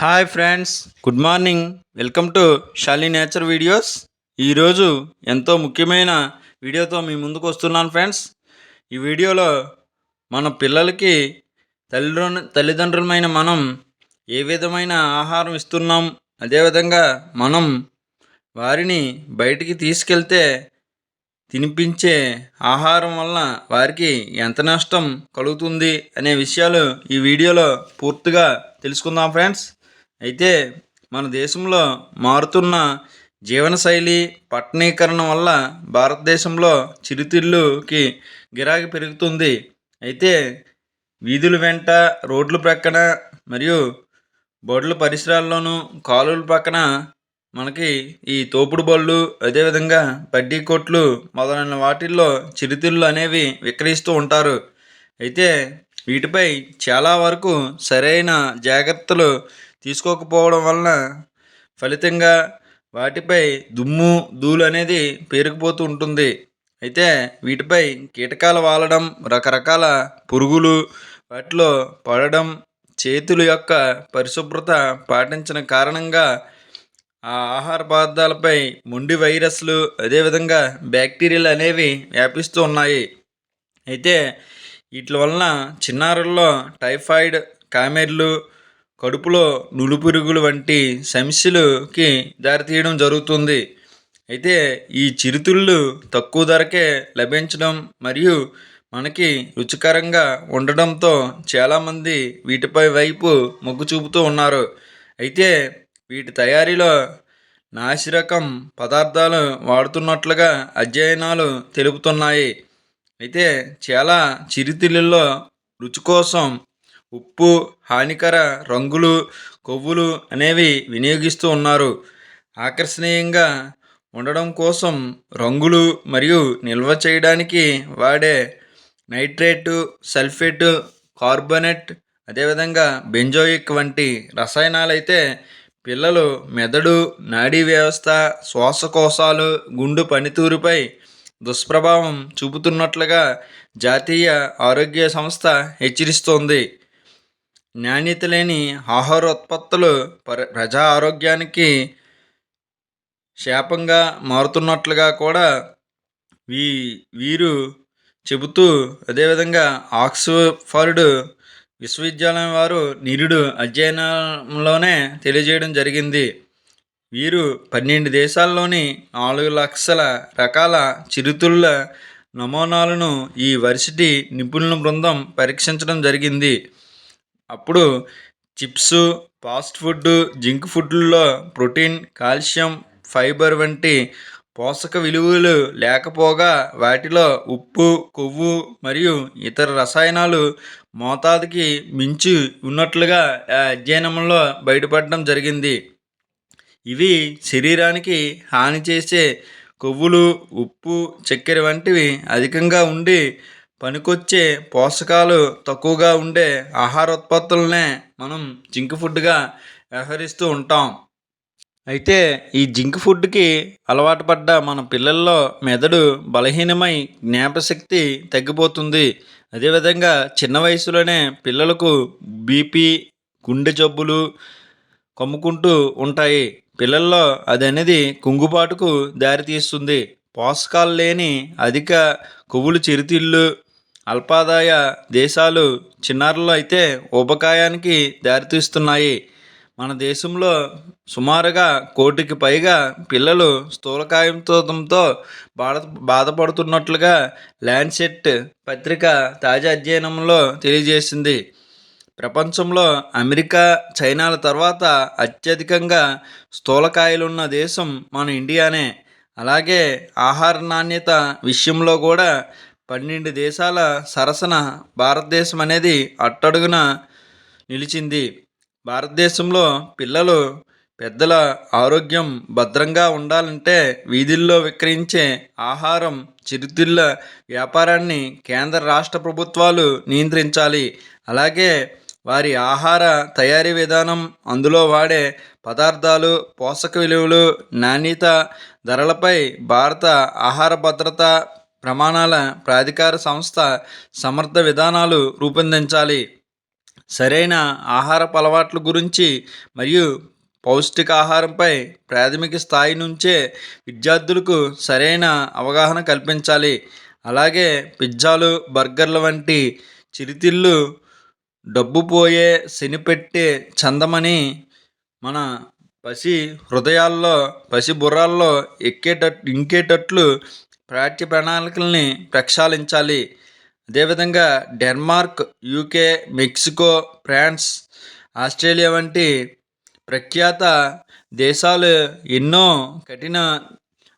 Hi friends good morning welcome to Shali nature videos ఈరోజు ఎంతో ముఖ్యమైన వీడియోతో మీ ముందుకు వస్తున్నాను ఫ్రెండ్స్ ఈ వీడియోలో మన పిల్లలకి తల్లిదండ్రు తల్లిదండ్రులమైన మనం ఏ విధమైన ఆహారం ఇస్తున్నాం? అదేవిధంగా మనం వారిని బయటికి తీసుకెళ్తే తినిపించే ఆహారం వలన వారికి ఎంత నష్టం కలుగుతుంది అనే విషయాలు ఈ వీడియోలో పూర్తిగా తెలుసుకుందాం ఫ్రెండ్స్ అయితే మన దేశంలో మారుతున్న జీవనశైలి పట్టణీకరణ వల్ల భారతదేశంలో చిరుతిళ్ళుకి గిరాకీ పెరుగుతుంది. అయితే వీధుల వెంట రోడ్ల ప్రక్కన మరియు బొడ్ల పరిసరాల్లోనూ కాలువల ప్రక్కన మనకి ఈ తోపుడు బళ్ళు అదేవిధంగా బడ్డీ కొట్లు మొదలైన వాటిల్లో చిరుతిళ్ళు అనేవి విక్రయిస్తూ ఉంటారు. అయితే వీటిపై చాలా వరకు సరైన జాగ్రత్తలు తీసుకోకపోవడం వలన ఫలితంగా వాటిపై దుమ్ము ధూళి అనేది పేరుకుపోతూ ఉంటుంది. అయితే వీటిపై కీటకాలు వాలడం రకరకాల పురుగులు వాటిలో పడడం చేతుల యొక్క పరిశుభ్రత పాటించిన కారణంగా ఆ ఆహార పదార్థాలపై మొండి వైరస్లు అదేవిధంగా బ్యాక్టీరియాలు అనేవి వ్యాపిస్తూ ఉన్నాయి. అయితే వీటి వలన చిన్నారుల్లో టైఫాయిడ్ కామెర్లు కడుపులో నులుపురుగులు వంటి సమస్యలుకి దారితీయడం జరుగుతుంది. అయితే ఈ చిరుతిళ్ళు తక్కువ ధరకే లభించడం మరియు మనకి రుచికరంగా ఉండడంతో చాలామంది వీటిపై వైపు మొగ్గు చూపుతూ ఉన్నారు. అయితే వీటి తయారీలో నాసిరకం పదార్థాలు వాడుతున్నట్లుగా అధ్యయనాలు తెలుపుతున్నాయి. అయితే చాలా చిరుతిళ్ళల్లో రుచి కోసం ఉప్పు హానికర రంగులు కొవ్వులు అనేవి వినియోగిస్తూ ఉన్నారు. ఆకర్షణీయంగా ఉండడం కోసం రంగులు మరియు నిల్వ చేయడానికి వాడే నైట్రేటు సల్ఫేటు కార్బోనేట్ అదేవిధంగా బెంజోయిక్ వంటి రసాయనాలైతే పిల్లలు మెదడు నాడీ వ్యవస్థ శ్వాసకోశాలు గుండు పనితీరుపై దుష్ప్రభావం చూపుతున్నట్లుగా జాతీయ ఆరోగ్య సంస్థ హెచ్చరిస్తోంది. నాణ్యత లేని ఆహారోత్పత్తులు ప్ర ప్రజా ఆరోగ్యానికి శాపంగా మారుతున్నట్లుగా కూడా వీ వీరు చెబుతూ అదేవిధంగా ఆక్స్ఫర్డ్ విశ్వవిద్యాలయం వారు నిరుడు అధ్యయనంలోనే తెలియజేయడం జరిగింది. వీరు పన్నెండు దేశాల్లోని నాలుగు లక్షల రకాల చిరుతుళ్ళ నమూనాలను ఈ వర్సిటీ నిపుణుల బృందం పరీక్షించడం జరిగింది. అప్పుడు చిప్స్ ఫాస్ట్ ఫుడ్ జింక్ ఫుడ్లలో ప్రోటీన్ కాల్షియం ఫైబర్ వంటి పోషక విలువలు లేకపోగా వాటిలో ఉప్పు కొవ్వు మరియు ఇతర రసాయనాలు మోతాదుకి మించి ఉన్నట్లుగా ఆ అధ్యయనంలో బయటపడడం జరిగింది. ఇవి శరీరానికి హాని చేసే కొవ్వులు ఉప్పు చక్కెర వంటివి అధికంగా ఉండి పనికొచ్చే పోషకాలు తక్కువగా ఉండే ఆహారోత్పత్తులనే మనం జింక్ ఫుడ్గా వ్యవహరిస్తూ ఉంటాం. అయితే ఈ జింక్ ఫుడ్కి అలవాటు పడ్డ మన పిల్లల్లో మెదడు బలహీనమై జ్ఞాపశక్తి తగ్గిపోతుంది. అదేవిధంగా చిన్న వయసులోనే పిల్లలకు బీపీ గుండె జబ్బులు కమ్ముకుంటూ ఉంటాయి. పిల్లల్లో అది అనేది కుంగుబాటుకు దారితీస్తుంది. పోషకాలు లేని అధిక కొవ్వులు చిరుతిళ్ళు అల్పాదాయ దేశాలు చిన్నారుల్లో అయితే ఉపకాయానికి దారితీస్తున్నాయి. మన దేశంలో సుమారుగా కోటికి పైగా పిల్లలు స్థూలకాయంతో బాధ బాధపడుతున్నట్లుగా ల్యాండ్సెట్ పత్రిక తాజా అధ్యయనంలో తెలియజేసింది. ప్రపంచంలో అమెరికా చైనాల తర్వాత అత్యధికంగా స్థూలకాయలున్న దేశం మన ఇండియానే. అలాగే ఆహార నాణ్యత విషయంలో కూడా పన్నెండు దేశాల సరసన భారతదేశం అనేది అట్టడుగున నిలిచింది. భారతదేశంలో పిల్లలు పెద్దల ఆరోగ్యం భద్రంగా ఉండాలంటే వీధుల్లో విక్రయించే ఆహారం చిరుతిళ్ళ వ్యాపారాన్ని కేంద్ర రాష్ట్ర ప్రభుత్వాలు నియంత్రించాలి. అలాగే వారి ఆహార తయారీ విధానం అందులో వాడే పదార్థాలు పోషక విలువలు నాణ్యత ధరలపై భారత ఆహార భద్రత ప్రమాణాల ప్రాధికార సంస్థ సమర్థ విధానాలు రూపొందించాలి. సరైన ఆహారపు అలవాట్ల గురించి మరియు పౌష్టికాహారంపై ప్రాథమిక స్థాయి నుంచే విద్యార్థులకు సరైన అవగాహన కల్పించాలి. అలాగే పిజ్జాలు బర్గర్లు వంటి చిరుతిళ్ళు డబ్బు పోయే శనిపెట్టే చందమని మన పసి హృదయాల్లో పసి బుర్రాల్లో ఎక్కేటట్లు ఇంకేటట్లు పాఠ్య ప్రణాళికల్ని ప్రక్షాళించాలి. అదేవిధంగా Denmark UK Mexico France Australia వంటి ప్రఖ్యాత దేశాలు ఎన్నో కఠిన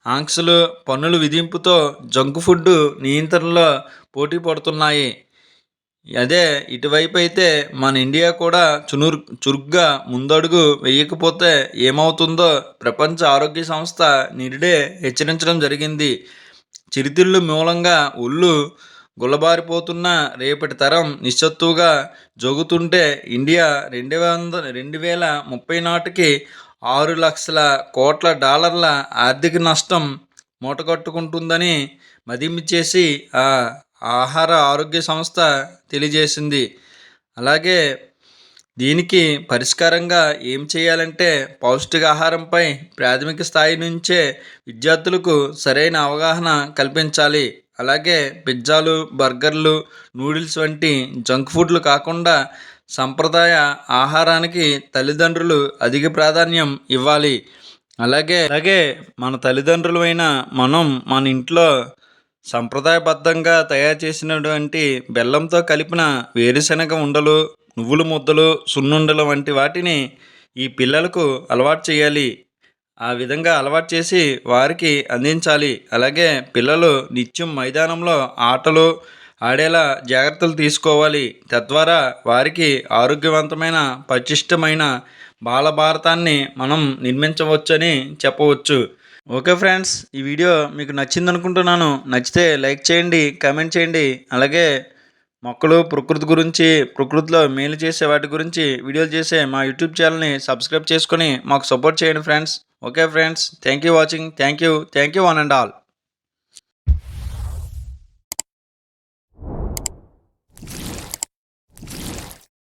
ఆంక్షలు పన్నుల విధింపుతో జంక్ ఫుడ్ నియంత్రణలో పోటీ పడుతున్నాయి. అదే ఇటువైపు అయితే మన ఇండియా కూడా చునురు చురుగ్గా ముందడుగు వేయకపోతే ఏమవుతుందో ప్రపంచ ఆరోగ్య సంస్థ నిరుడే హెచ్చరించడం జరిగింది. చిరుతిళ్ళు మూలంగా ఒళ్ళు గుల్లబారిపోతున్న రేపటి తరం నిస్సత్తువుగా జోగుతుంటే ఇండియా రెండు వంద రెండు వేల ముప్పై నాటికి ఆరు లక్షల కోట్ల డాలర్ల ఆర్థిక నష్టం మూటగట్టుకుంటుందని మదింపు చేసి ఆ ఆహార ఆరోగ్య సంస్థ తెలియజేసింది. అలాగే దీనికి పరిష్కారంగా ఏం చేయాలంటే పౌష్టికాహారంపై ప్రాథమిక స్థాయి నుంచే విద్యార్థులకు సరైన అవగాహన కల్పించాలి. అలాగే పిజ్జాలు బర్గర్లు నూడిల్స్ వంటి జంక్ ఫుడ్లు కాకుండా సంప్రదాయ ఆహారానికి తల్లిదండ్రులు అధిక ప్రాధాన్యం ఇవ్వాలి. అలాగే అలాగే మన తల్లిదండ్రులమైన మనం మన ఇంట్లో సంప్రదాయబద్ధంగా తయారు చేసినటువంటి బెల్లంతో కలిపిన వేరుశనగ ఉండలు నువ్వుల ముద్దలు సున్నుండలు వంటి వాటిని ఈ పిల్లలకు అలవాటు చేయాలి. ఆ విధంగా అలవాటు చేసి వారికి అందించాలి. అలాగే పిల్లలు నిత్యం మైదానంలో ఆటలు ఆడేలా జాగ్రత్తలు తీసుకోవాలి. తద్వారా వారికి ఆరోగ్యవంతమైన పటిష్టమైన బాలభారతాన్ని మనం నిర్మించవచ్చని చెప్పవచ్చు. ఓకే ఫ్రెండ్స్ ఈ వీడియో మీకు నచ్చింది అనుకుంటున్నాను నచ్చితే లైక్ చేయండి కామెంట్ చేయండి. అలాగే మొక్కలు ప్రకృతి గురించి ప్రకృతిలో మేలు చేసే వాటి గురించి వీడియోలు చేసే మా యూట్యూబ్ ఛానల్ని సబ్స్క్రైబ్ చేసుకొని మాకు సపోర్ట్ చేయండి friends. Okay friends thank you watching thank you thank you one and all.